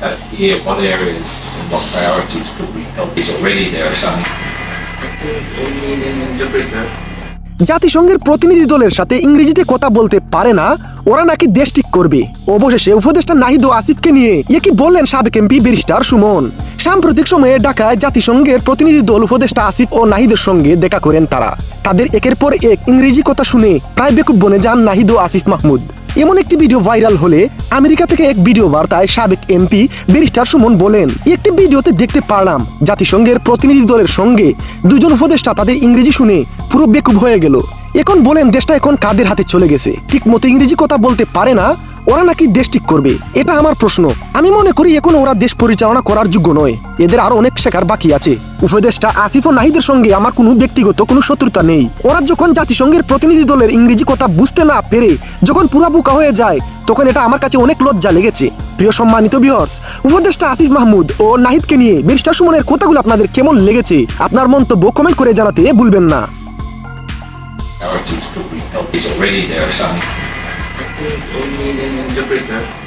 kind of hear what areas and what priorities could we help? Is already there some. জাতিসংঘের প্রতিনিধি দলের সাথে ইংরেজিতে কথা বলতে পারে না, ওরা নাকি দেশ ঠিক করবে অবশেষে উপদেষ্টা নাহিদ আসিফকে নিয়ে এ কি বললেন সাবেক এমপি ব্যারিস্টার সুমন সাম্প্রতিক সময়ে ঢাকায় জাতিসংঘের প্রতিনিধি দল উপদেষ্টা আসিফ ও নাহিদের সঙ্গে দেখা করেন তারা তাদের একের পর এক ইংরেজি কথা শুনে প্রায় বেকুব বনে যান নাহিদ ও আসিফ মাহমুদ এমন একটি ভিডিও ভাইরাল হলে আমেরিকা থেকে এক ভিডিও বার্তায় সাবেক এমপি ব্যারিস্টার সুমন বলেন একটি ভিডিওতে দেখতে পারলাম, জাতিসংঘের প্রতিনিধি দলের সঙ্গে দুজন উপদেষ্টা তাদের ইংরেজি শুনে পুরো বেকুব হয়ে গেল। এখন বলেন, দেশটা এখন কাদের হাতে চলে গেছে? ঠিক মতো ইংরেজি কথা বলতে পারে না ওরা নাকি দেশ ঠিক করবে? এটা আমার প্রশ্ন। আমি মনে করি এখন ওরা দেশ পরিচালনা করার যোগ্য নয়। এদের আরও অনেক শেখার বাকি আছে। উপদেষ্টা আসিফ ও নাহিদের সঙ্গে আমার কোনো ব্যক্তিগত কোনো শত্রুতা নেই। ওরা যখন জাতিসংঘের প্রতিনিধি দলের ইংরেজি কথা বুঝতে না পেরে যখন পুরা বোকা হয়ে যায়, তখন এটা আমার কাছে অনেক লজ্জা লেগেছে। প্রিয় সম্মানিত বিহর্স উপদেষ্টা আসিফ মাহমুদ ও নাহিদকে নিয়ে ব্যারিস্টার সুমনের কথাগুলো আপনাদের কেমন লেগেছে? আপনার মন্তব্য কমেন্ট করে জানাতে ভুলবেন না। он меня не, не,